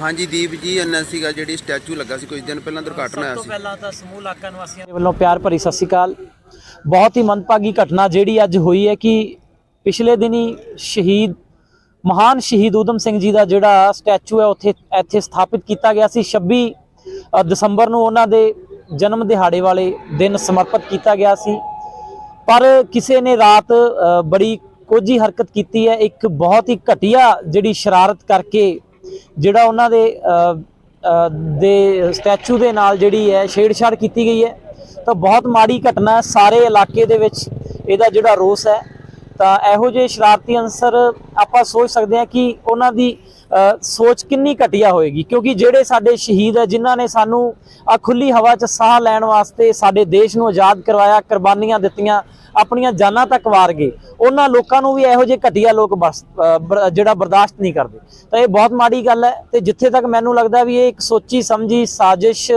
ਹਾਂਜੀ ਦੀਪ ਜੀ ਐਨਐਸਸੀ ਦਾ ਜਿਹੜੀ ਸਟੈਚੂ ਲੱਗਾ ਸੀ ਕੁਝ ਦਿਨ ਪਹਿਲਾਂ ਦੁਰਘਟਨਾ ਹੋਇਆ ਸਭ ਤੋਂ ਸੀ। ਪਹਿਲਾਂ ਤਾਂ ਸਮੂਹ ਇਲਾਕਾ ਨਿਵਾਸੀਆਂ ਦੇ ਵੱਲੋਂ ਪਿਆਰ ਭਰੀ ਸਤਿ ਸ਼੍ਰੀ ਅਕਾਲ। ਬਹੁਤ ਹੀ ਮੰਦਭਾਗੀ ਘਟਨਾ ਜਿਹੜੀ ਅੱਜ ਹੋਈ ਹੈ ਕਿ ਪਿਛਲੇ ਦਿਨੀ ਸ਼ਹੀਦ ਮਹਾਨ ਸ਼ਹੀਦ ਊਧਮ ਸਿੰਘ ਜੀ ਦਾ ਜਿਹੜਾ ਸਟੈਚੂ ਹੈ ਉੱਥੇ ਇੱਥੇ ਸਥਾਪਿਤ ਕੀਤਾ ਗਿਆ ਸੀ। 26 ਅ, ਦਸੰਬਰ ਨੂੰ ਉਹਨਾਂ ਦੇ ਜਨਮ ਦਿਹਾੜੇ ਵਾਲੇ ਦਿਨ ਸਮਰਪਿਤ ਕੀਤਾ ਗਿਆ ਸੀ। ਪਰ ਕਿਸੇ ਨੇ ਰਾਤ ਅ, ਬੜੀ ਕੋਝੀ ਹਰਕਤ ਕੀਤੀ ਹੈ। ਇੱਕ ਬਹੁਤ ਹੀ ਘਟੀਆ ਜਿਹੜੀ ਸ਼ਰਾਰਤ ਕਰਕੇ ਜਿਹੜਾ ਉਹਨਾਂ ਦੇ ਦੇ ਸਟੈਚੂ ਦੇ ਨਾਲ ਜਿਹੜੀ ਹੈ ਛੇੜਛਾੜ ਕੀਤੀ ਗਈ ਹੈ। ਤਾਂ ਬਹੁਤ ਮਾੜੀ ਘਟਨਾ ਸਾਰੇ ਇਲਾਕੇ ਦੇ ਵਿੱਚ ਇਹਦਾ ਜਿਹੜਾ ਰੋਸ ਹੈ। ਤਾਂ ਇਹੋ ਜਿਹੇ ਸ਼ਰਾਰਤੀ ਅੰਸਰ ਆਪਾਂ ਸੋਚ ਸਕਦੇ ਹਾਂ ਕਿ ਉਹਨਾਂ ਦੀ ਸੋਚ ਕਿੰਨੀ ਘਟੀਆ ਹੋਏਗੀ। ਕਿਉਂਕਿ ਜਿਹੜੇ ਸਾਡੇ ਸ਼ਹੀਦ ਹੈ, ਜਿਨ੍ਹਾਂ ਨੇ ਸਾਨੂੰ ਆ ਖੁੱਲੀ ਹਵਾ 'ਚ ਸਾਹ ਲੈਣ ਵਾਸਤੇ ਸਾਡੇ ਦੇਸ਼ ਨੂੰ ਆਜ਼ਾਦ ਕਰਵਾਇਆ, ਕੁਰਬਾਨੀਆਂ ਦਿੱਤੀਆਂ, ਆਪਣੀਆਂ ਜਾਨਾਂ ਤੱਕ ਵਾਰ ਗਏ, ਉਹਨਾਂ ਲੋਕਾਂ ਨੂੰ ਵੀ ਇਹੋ ਜਿਹੇ ਘਟੀਆ ਲੋਕ ਬਸ ਜਿਹੜਾ ਬਰਦਾਸ਼ਤ ਨਹੀਂ ਕਰਦੇ। ਤਾਂ ਇਹ ਬਹੁਤ ਮਾੜੀ ਗੱਲ ਹੈ ਤੇ ਜਿੱਥੇ ਤੱਕ ਮੈਨੂੰ ਲੱਗਦਾ ਵੀ ਇਹ ਇੱਕ ਸੋਚੀ ਸਮਝੀ ਸਾਜ਼ਿਸ਼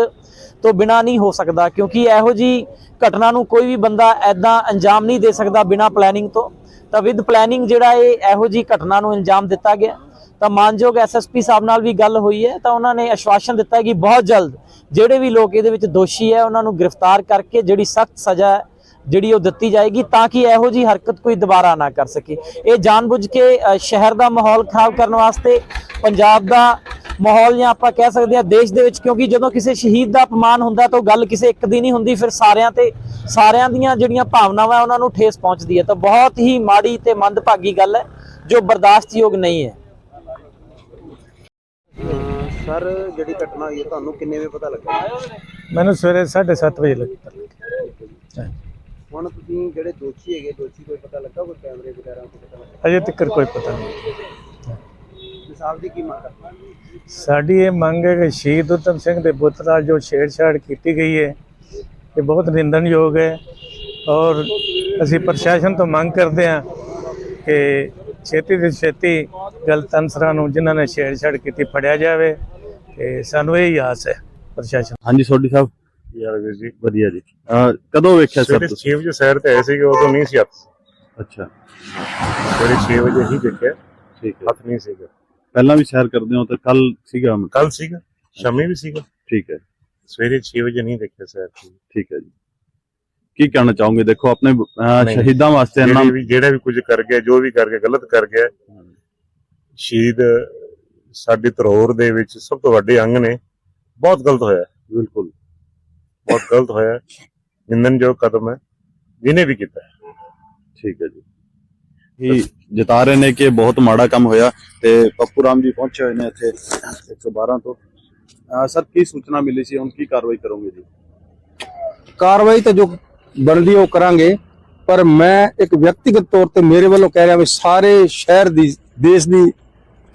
ਤੋਂ ਬਿਨਾ ਨਹੀਂ ਹੋ ਸਕਦਾ, ਕਿਉਂਕਿ ਇਹੋ ਜੀ ਘਟਨਾ ਨੂੰ ਕੋਈ ਵੀ ਬੰਦਾ ਐਦਾਂ ਅੰਜਾਮ ਨਹੀਂ ਦੇ ਸਕਦਾ ਬਿਨਾ ਪਲੈਨਿੰਗ ਤੋਂ। ਤਾਂ ਵਿਦ ਪਲੈਨਿੰਗ ਜਿਹੜਾ ਇਹ ਇਹੋ ਜੀ ਘਟਨਾ ਨੂੰ ਅੰਜਾਮ ਦਿੱਤਾ ਗਿਆ, ਤਾਂ ਮਾਨਯੋਗ ਐਸਐਸਪੀ ਸਾਹਿਬ ਨਾਲ ਵੀ ਗੱਲ ਹੋਈ ਹੈ, ਤਾਂ ਉਹਨਾਂ ਨੇ ਆਸ਼ਵਾਸਨ ਦਿੱਤਾ ਕਿ ਬਹੁਤ ਜਲਦ ਜਿਹੜੇ ਵੀ ਲੋਕ ਇਹਦੇ ਵਿੱਚ ਦੋਸ਼ੀ ਹੈ, ਉਹਨਾਂ ਨੂੰ ਗ੍ਰਿਫਤਾਰ ਕਰਕੇ ਜਿਹੜੀ ਸਖਤ ਸਜ਼ਾ ਹੈ, ਜਿਹੜੀ ਉਹ ਦਿੱਤੀ ਜਾਏਗੀ, ਤਾਂ ਕਿ ਇਹੋ ਜੀ ਹਰਕਤ ਕੋਈ ਦੁਬਾਰਾ ਨਾ ਕਰ ਸਕੇ। ਇਹ ਜਾਣਬੁੱਝ ਕੇ ਸ਼ਹਿਰ ਦਾ ਮਾਹੌਲ ਖਰਾਬ ਕਰਨ ਵਾਸਤੇ, ਪੰਜਾਬ ਦਾ ਮਾਹੌਲ ਜਾਂ ਆਪਾਂ ਕਹਿ ਸਕਦੇ ਹਾਂ ਦੇਸ਼ ਦੇ ਵਿੱਚ ਕਿਉਂਕਿ ਜਦੋਂ ਕਿਸੇ ਸ਼ਹੀਦ ਦਾ ਅਪਮਾਨ ਹੁੰਦਾ ਤਾਂ ਉਹ ਗੱਲ ਕਿਸੇ ਇੱਕ ਦੀ ਨਹੀਂ ਹੁੰਦੀ ਫਿਰ ਸਾਰਿਆਂ ਤੇ ਸਾਰਿਆਂ ਦੀਆਂ ਜਿਹੜੀਆਂ ਭਾਵਨਾਵਾਂ ਉਹਨਾਂ ਨੂੰ ਠੇਸ ਪਹੁੰਚਦੀ ਹੈ। ਤਾਂ ਬਹੁਤ ਹੀ ਮਾੜੀ ਤੇ ਮੰਦਭਾਗੀ ਗੱਲ ਹੈ ਜੋ ਬਰਦਾਸ਼ਤਯੋਗ ਨਹੀਂ ਹੈ। ਸਰ ਜਿਹੜੀ ਘਟਨਾ ਹੋਈ ਹੈ ਤੁਹਾਨੂੰ ਕਿੰਨੇ ਵਜੇ ਪਤਾ ਲੱਗਾ? ਮੈਨੂੰ ਸਵੇਰੇ 7:30 ਵਜੇ ਲੱਗਾ। ਹੁਣ ਤੁਸੀਂ ਜਿਹੜੇ ਦੋਸ਼ੀ ਹੈਗੇ ਦੋਸ਼ੀ ਕੋਈ ਪਤਾ ਲੱਗਾ ਕੋਈ ਕੈਮਰੇ ਵਗੈਰਾ ਕੋਈ ਪਤਾ ਲੱਗਾ? ਅਜੇ ਤੱਕ ਕੋਈ ਪਤਾ ਨਹੀਂ। ਮਿਸਾਲ ਦੀ ਕੀ ਮੰਗ ਕਰਦੇ ਸਾਡੀ ਇਹ ਮੰਗ ਹੈ ਕਿ ਸ਼ਹੀਦ ਉਤਮ ਸਿੰਘ ਦੇ ਪੁੱਤ ਨਾਲ ਜੋ ਛੇੜਛਾੜ ਕੀਤੀ ਗਈ ਹੈ ਇਹ ਬਹੁਤ ਨਿੰਦਣਯੋਗ ਹੈ ਔਰ ਅਸੀਂ ਪ੍ਰਸ਼ਾਸਨ ਤੋਂ ਮੰਗ ਕਰਦੇ ਹਾਂ ਕਿ ਛੇਤੀ ਤੋਂ ਛੇਤੀ ਗਲਤ ਅਨਸਰਾਂ ਨੂੰ ਜਿਨ੍ਹਾਂ ਨੇ ਛੇੜਛਾੜ ਕੀਤੀ ਫੜਿਆ ਜਾਵੇ ਤੇ ਸਾਨੂੰ ਇਹ ਹੀ ਆਸ ਹੈ ਪ੍ਰਸ਼ਾਸਨ ਹਾਂਜੀ ਸੋਢੀ ਸਾਹਿਬ। ਯਾਰ ਵੀਰ ਜੀ? ਵਧੀਆ ਜੀ। ਕਦੋਂ ਵੇਖਿਆ ਸਰ ਤੁਸੀਂ? 6 ਵਜੇ ਸੈਰ ਤੇ ਆਏ ਸੀਗੇ ਉਦੋਂ ਨਹੀਂ ਸੀ ਹੱਥ। ਅੱਛਾ। ਸਵੇਰੇ 6 ਵਜੇ ਹੀ ਦੇਖਿਆ। ਠੀਕ ਹੈ। ਹੱਥ ਨਹੀਂ ਸੀਗਾ। ਪਹਿਲਾਂ ਵੀ ਸ਼ੇਅਰ ਕਰਦੇ ਹੋ ਤਾਂ ਕੱਲ ਸੀਗਾ ਕੱਲ ਸੀਗਾ ਸ਼ਾਮੀ ਵੀ ਸੀਗਾ। ਠੀਕ ਹੈ। ਸਵੇਰੇ 6 ਵਜੇ ਨਹੀਂ ਦੇਖਿਆ ਸੈਰ ਠੀਕ ਹੈ ਜੀ। ਕੀ ਕਹਿਣਾ ਚਾਹੋਗੇ? ਦੇਖੋ ਆਪਣੇ ਅਹ, ਨਹੀਂ। ਸ਼ਹੀਦਾਂ ਵਾਸਤੇ ਇੰਨਾ ਜਿਹੜੇ ਵੀ ਜਿਹੜਾ ਵੀ ਕੁਝ ਕਰ ਗਿਆ ਜੋ ਵੀ ਕਰ ਗਿਆ ਗਲਤ ਕਰ ਗਿਆ ਸ਼ਹੀਦ ਸਾਡੀ ਧਰੋਹਰ ਦੇ ਵਿੱਚ ਸਭ ਤੋਂ ਵੱਡੇ ਅੰਗ ਨੇ। ਬਹੁਤ ਗਲਤ ਹੋਇਆ। ਬਿਲਕੁਲ। ਬਹੁਤ ਗਲਤ ਹੋਇਆ। ਨਿੰਦਨਯੋਗ ਕਦਮ ਹੈ। ਜਿਹਨੇ ਵੀ ਕੀਤਾ। ਠੀਕ ਹੈ ਜੀ। ਇਹ ਜਤਾ ਰਹੇ ਨੇ ਕਿ ਬਹੁਤ ਮਾੜਾ ਕੰਮ ਹੋਇਆ ਤੇ ਪੱਪੂ ਰਾਮ ਜੀ ਪਹੁੰਚੇ ਹੋਏ ਨੇ ਇੱਥੇ 112 ਤੋਂ। ਸਰ, ਕੀ ਸੂਚਨਾ ਮਿਲੀ ਸੀ? ਹੁਣ ਕੀ ਕਾਰਵਾਈ ਕਰੋਗੇ ਜੀ? ਕਾਰਵਾਈ ਤਾਂ ਜੋ ਬਣਦੀ ਉਹ ਕਰਾਂਗੇ, ਪਰ ਮੈਂ ਇੱਕ ਵਿਅਕਤੀਗਤ ਤੌਰ ਤੇ ਮੇਰੇ ਵੱਲੋਂ ਕਹਿ ਰਿਹਾ ਵੀ ਸਾਰੇ ਸ਼ਹਿਰ ਦੀ, ਦੇਸ਼ ਦੀ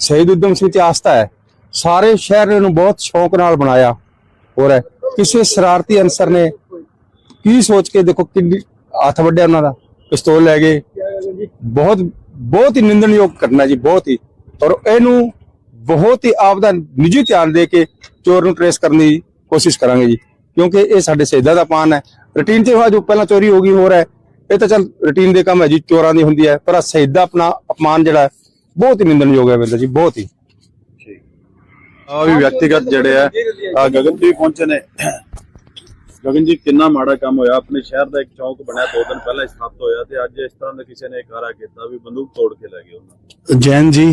ਸ਼ਹੀਦ ਉਦਮ ਸਿੰਘ ਤੇ ਆਸਥਾ ਹੈ। ਸਾਰੇ ਸ਼ਹਿਰ ਨੇ ਬਹੁਤ ਸ਼ੌਕ ਨਾਲ ਬਣਾਇਆ। ਹੋਰ ਹੈ, ਕਿਸੇ ਸ਼ਰਾਰਤੀ ਅਨਸਰ ਨੇ ਕੀ ਸੋਚ ਕੇ ਦੇਖੋ ਕਿੰਨੀ ਹੱਥ ਵੱਡਿਆ ਉਹਨਾਂ ਦਾ, ਪਿਸਤੌਲ ਲੈ ਗਏ ਬਹੁਤ ਬਹੁਤ ਹੀ ਨਿੰਦਣਯੋਗ ਘਟਨਾ ਜੀ, ਬਹੁਤ ਹੀ। ਔਰ ਇਹਨੂੰ ਬਹੁਤ ਹੀ ਆਪਦਾ ਨਿੱਜੀ ਧਿਆਨ ਦੇ ਕੇ ਚੋਰ ਨੂੰ ਟ੍ਰੇਸ ਕਰਨ ਦੀ ਕੋਸ਼ਿਸ਼ ਕਰਾਂਗੇ ਜੀ। ਕਿਉਂਕਿ ਇਹ ਸਾਡੇ ਸ਼ਹੀਦਾਂ ਦਾ ਪਾਨ ਹੈ। ਰੁਟੀਨ 'ਚ ਜੋ ਪਹਿਲਾਂ ਚੋਰੀ ਹੋ ਗਈ, ਹੋਰ ਹੈ। ਇਹ ਤਾਂ ਚੱਲ ਰੁਟੀਨ ਦੇ ਕੰਮ ਹੈ ਜੀ, ਚੋਰਾਂ ਦੀ ਹੁੰਦੀ ਹੈ। ਪਰ ਆਹ ਸ਼ਹੀਦਾਂ ਆਪਣਾ ਅਪਮਾਨ ਜਿਹੜਾ ਬਹੁਤ ਹੀ ਨਿੰਦਣਯੋਗ ਹੈ ਬੰਦਾ ਜੀ, ਬਹੁਤ ਹੀ। ਆ ਵੀ ਵਿਅਕਤੀਗਤ ਜਿਹੜੇ ਆ, ਆਹ ਪਹੁੰਚੇ ਨੇ। ਗਗਨ ਜੀ, ਕਿੰਨਾ ਮਾੜਾ ਕੰਮ ਹੋਇਆ? ਆਪਣੇ ਸ਼ਹਿਰ ਦਾ ਇੱਕ ਚੌਂਕ ਬਣਿਆ, ਦੋ ਦਿਨ ਪਹਿਲਾਂ ਸਥਾਪਿਤ ਹੋਇਆ ਤੇ ਅੱਜ ਇਸ ਤਰ੍ਹਾਂ ਦਾ ਕਿਸੇ ਨੇ ਇਕਾਰਾ ਕੀਤਾ ਵੀ ਬੰਦੂਕ ਤੋੜ ਕੇ ਲੈ ਗਏ ਉਹਨਾਂ ਜੈਨ ਜੀ